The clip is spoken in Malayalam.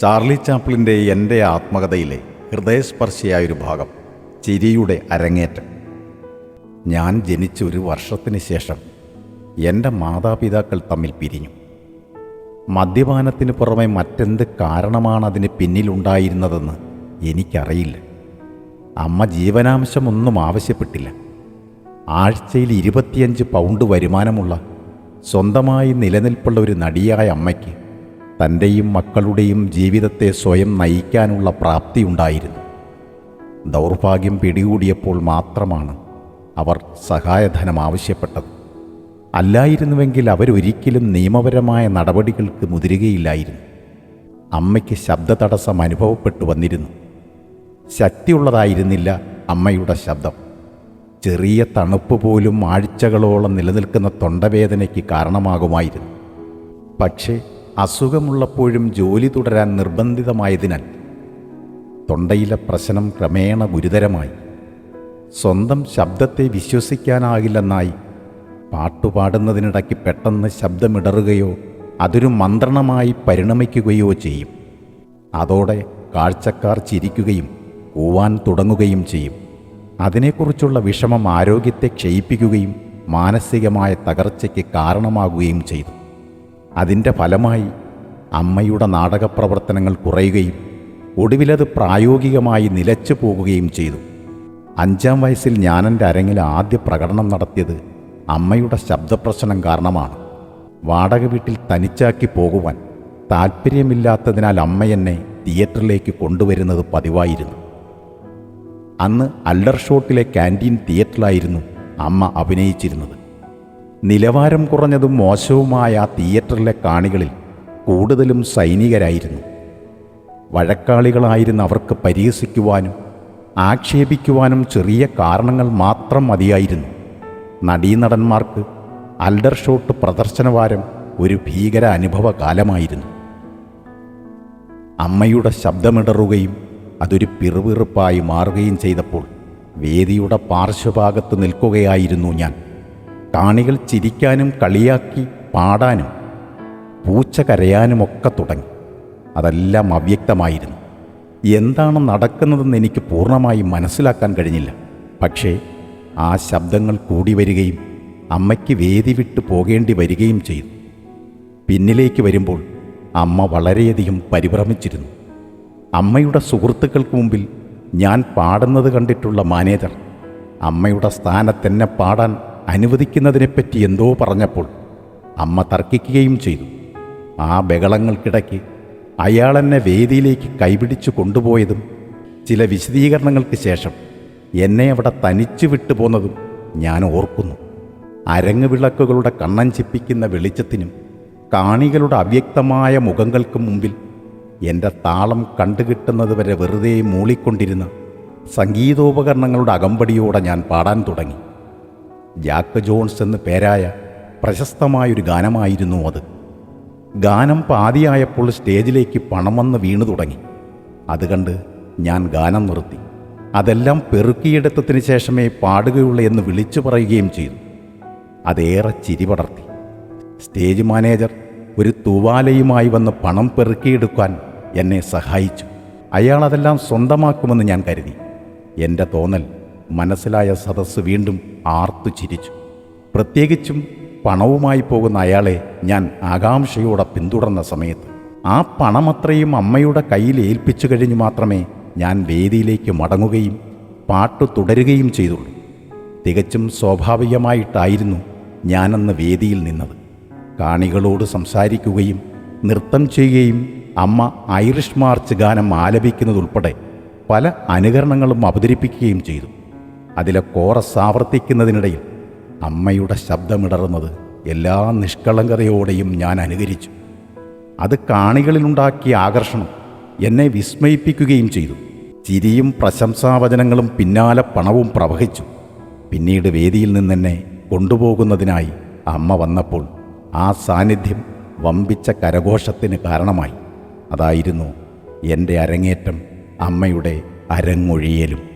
ചാർലി ചാപ്ലിന്റെ എന്റെ ആത്മകഥയിലെ ഹൃദയസ്പർശിയായൊരു ഭാഗം ചിരിയുടെ അരങ്ങേറ്റം. ഞാൻ ജനിച്ച ഒരു വർഷത്തിന് ശേഷം എന്റെ മാതാപിതാക്കൾ തമ്മിൽ പിരിഞ്ഞു. മദ്യപാനത്തിന് പുറമെ മറ്റെന്ത് കാരണമാണ് അതിന് പിന്നിലുണ്ടായിരുന്നതെന്ന് എനിക്കറിയില്ല. അമ്മ ജീവനാംശമൊന്നും ആവശ്യപ്പെട്ടില്ല. ആഴ്ചയിൽ ഇരുപത്തിയഞ്ച് പൗണ്ട് വരുമാനമുള്ള സ്വന്തമായി നിലനിൽപ്പുള്ള ഒരു നടിയായ അമ്മയ്ക്ക് തന്റെയും മക്കളുടെയും ജീവിതത്തെ സ്വയം നയിക്കാനുള്ള പ്രാപ്തി ഉണ്ടായിരുന്നു. ദൗർഭാഗ്യം പിടികൂടിയപ്പോൾ മാത്രമാണ് അവർ സഹായധനം ആവശ്യപ്പെട്ടത്. അല്ലായിരുന്നുവെങ്കിൽ അവരൊരിക്കലും നിയമപരമായ നടപടികൾക്ക് മുതിരുകയില്ലായിരുന്നു. അമ്മയ്ക്ക് ശബ്ദതടസ്സം അനുഭവപ്പെട്ടു വന്നിരുന്നു. ശക്തിയുള്ളതായിരുന്നില്ല അമ്മയുടെ ശബ്ദം. ചെറിയ തണുപ്പ് പോലും ആഴ്ചകളോളം നിലനിൽക്കുന്ന തൊണ്ടവേദനയ്ക്ക് കാരണമാകുമായിരുന്നു. പക്ഷേ അസുഖമുള്ളപ്പോഴും ജോലി തുടരാൻ നിർബന്ധിതമായതിനാൽ തൊണ്ടയിലെ പ്രശ്നം ക്രമേണ ഗുരുതരമായി. സ്വന്തം ശബ്ദത്തെ വിശ്വസിക്കാനാകില്ലെന്നായി പാട്ടുപാടുന്നതിനിടയ്ക്ക് പെട്ടെന്ന് ശബ്ദമിടറുകയോ അതൊരു മന്ത്രണമായി പരിണമിക്കുകയോ ചെയ്യും. അതോടെ കാഴ്ചക്കാർ ചിരിക്കുകയും കൂവാൻ തുടങ്ങുകയും ചെയ്യും. അതിനെക്കുറിച്ചുള്ള വിഷമം ആരോഗ്യത്തെ ക്ഷയിപ്പിക്കുകയും മാനസികമായ തകർച്ചയ്ക്ക് കാരണമാകുകയും ചെയ്തു. അതിന്റെ ഫലമായി അമ്മയുടെ നാടകപ്രവർത്തനങ്ങൾ കുറയുകയും ഒടുവിലത് പ്രായോഗികമായി നിലച്ചു പോകുകയും ചെയ്തു. അഞ്ചാം വയസ്സിൽ ഞാനെന്റെ അരങ്ങിൽ ആദ്യ പ്രകടനം നടത്തിയത് അമ്മയുടെ ശബ്ദപ്രശ്നം കാരണമാണ്. വാടക വീട്ടിൽ തനിച്ചാക്കി പോകുവാൻ താല്പര്യമില്ലാത്തതിനാൽ അമ്മ എന്നെ തിയേറ്ററിലേക്ക് കൊണ്ടുവരുന്നത് പതിവായിരുന്നു. അന്ന് അല്ലർ അല്ലർഷോട്ടിലെ ക്യാന്റീൻ തിയേറ്ററിലായിരുന്നു അമ്മ അഭിനയിച്ചിരുന്നത്. നിലവാരം കുറഞ്ഞതും മോശവുമായ തിയേറ്ററിലെ കാണികളിൽ കൂടുതലും സൈനികരായിരുന്നു. വഴക്കാളികളായിരുന്ന അവർക്ക് പരിഹസിക്കുവാനും ആക്ഷേപിക്കുവാനും ചെറിയ കാരണങ്ങൾ മാത്രം മതിയായിരുന്നു. നടീനടന്മാർക്ക് അൽഡർ ഷോട്ട് പ്രദർശനവാരം ഒരു ഭീകര അനുഭവ കാലമായിരുന്നു അമ്മയുടെ ശബ്ദമിടറുകയും അതൊരു പിറുപിറുപ്പായി മാറുകയും ചെയ്തപ്പോൾ വേദിയുടെ പാർശ്വഭാഗത്ത് നിൽക്കുകയായിരുന്നു ഞാൻ. കാണികൾ ചിരിക്കാനും കളിയാക്കി പാടാനും പൂച്ച കരയാനുമൊക്കെ തുടങ്ങി. അതെല്ലാം അവ്യക്തമായിരുന്നു. എന്താണ് നടക്കുന്നതെന്ന് എനിക്ക് പൂർണമായും മനസ്സിലാക്കാൻ കഴിഞ്ഞില്ല. പക്ഷേ ആ ശബ്ദങ്ങൾ കൂടി വരികയും അമ്മയ്ക്ക് വേദി വിട്ടു പോകേണ്ടി വരികയും ചെയ്തു. പിന്നിലേക്ക് വരുമ്പോൾ അമ്മ വളരെയധികം പരിഭ്രമിച്ചിരുന്നു. അമ്മയുടെ സുഹൃത്തുക്കൾക്ക് മുമ്പിൽ ഞാൻ പാടുന്നത് കണ്ടിട്ടുള്ള മാനേജർ അമ്മയുടെ സ്ഥാനത്തെന്നെ പാടാൻ അനുവദിക്കുന്നതിനെപ്പറ്റി എന്തോ പറഞ്ഞപ്പോൾ അമ്മ തർക്കിക്കുകയും ചെയ്തു. ആ ബഹളങ്ങൾക്കിടയ്ക്ക് അയാളെന്നെ വേദിയിലേക്ക് കൈപിടിച്ചു കൊണ്ടുപോയതും ചില വിശദീകരണങ്ങൾക്ക് ശേഷം എന്നെ അവിടെ തനിച്ചു വിട്ടുപോന്നതും ഞാൻ ഓർക്കുന്നു. അരങ്ങ് വിളക്കുകളുടെ കണ്ണൻ ചിപ്പിക്കുന്ന വെളിച്ചത്തിനും കാണികളുടെ അവ്യക്തമായ മുഖങ്ങൾക്കും മുമ്പിൽ എന്റെ താളം കണ്ടുകിട്ടുന്നതുവരെ വെറുതെ മൂളിക്കൊണ്ടിരുന്ന സംഗീതോപകരണങ്ങളുടെ അകമ്പടിയോടെ ഞാൻ പാടാൻ തുടങ്ങി. ജാക്ക് ജോൺസ് എന്ന് പേരായ പ്രശസ്തമായൊരു ഗാനമായിരുന്നു അത്. ഗാനം പാതിയായപ്പോൾ സ്റ്റേജിലേക്ക് പണം വന്ന് വീണു തുടങ്ങി. അത് കണ്ട് ഞാൻ ഗാനം നിർത്തി. അതെല്ലാം പെറുക്കിയെടുത്തതിന് ശേഷമേ പാടുകയുള്ളൂ എന്ന് വിളിച്ചു പറയുകയും ചെയ്തു. അതേറെ ചിരി പടർത്തി. സ്റ്റേജ് മാനേജർ ഒരു തൂവാലയുമായി വന്ന് പണം പെറുക്കിയെടുക്കാൻ എന്നെ സഹായിച്ചു. അയാൾ അതെല്ലാം സ്വന്തമാക്കുമെന്ന് ഞാൻ കരുതി. എന്റെ തോന്നൽ മനസ്സിലായ സദസ്സ് വീണ്ടും ആർത്തു ചിരിച്ചു. പ്രത്യേകിച്ചും പണവുമായി പോകുന്ന അയാളെ ഞാൻ ആകാംക്ഷയോടെ പിന്തുടർന്ന സമയത്ത്. ആ പണമത്രയും അമ്മയുടെ കയ്യിൽ ഏൽപ്പിച്ചു കഴിഞ്ഞു മാത്രമേ ഞാൻ വേദിയിലേക്ക് മടങ്ങുകയും പാട്ട് തുടരുകയും ചെയ്തുള്ളൂ. തികച്ചും സ്വാഭാവികമായിട്ടായിരുന്നു ഞാനന്ന് വേദിയിൽ നിന്നത്. കാണികളോട് സംസാരിക്കുകയും നൃത്തം ചെയ്യുകയും അമ്മ ഐറിഷ് മാർച്ച് ഗാനം ആലപിക്കുന്നതുൾപ്പെടെ പല അനുകരണങ്ങളും അവതരിപ്പിക്കുകയും ചെയ്തു. അതിലെ കോറസ് ആവർത്തിക്കുന്നതിനിടയിൽ അമ്മയുടെ ശബ്ദമിടറുന്നത് എല്ലാ നിഷ്കളങ്കതയോടെയും ഞാൻ അനുകരിച്ചു. അത് കാണികളിലുണ്ടാക്കിയ ആകർഷണം എന്നെ വിസ്മയിപ്പിക്കുകയും ചെയ്തു. ചിരിയും പ്രശംസാവചനങ്ങളും പിന്നാലെ പണവും പ്രവഹിച്ചു. പിന്നീട് വേദിയിൽ നിന്നെന്നെ കൊണ്ടുപോകുന്നതിനായി അമ്മ വന്നപ്പോൾ ആ സാന്നിധ്യം വമ്പിച്ച കരഘോഷത്തിന് കാരണമായി. അതായിരുന്നു എന്റെ അരങ്ങേറ്റം അമ്മയുടെ അരങ്ങൊഴിയലും.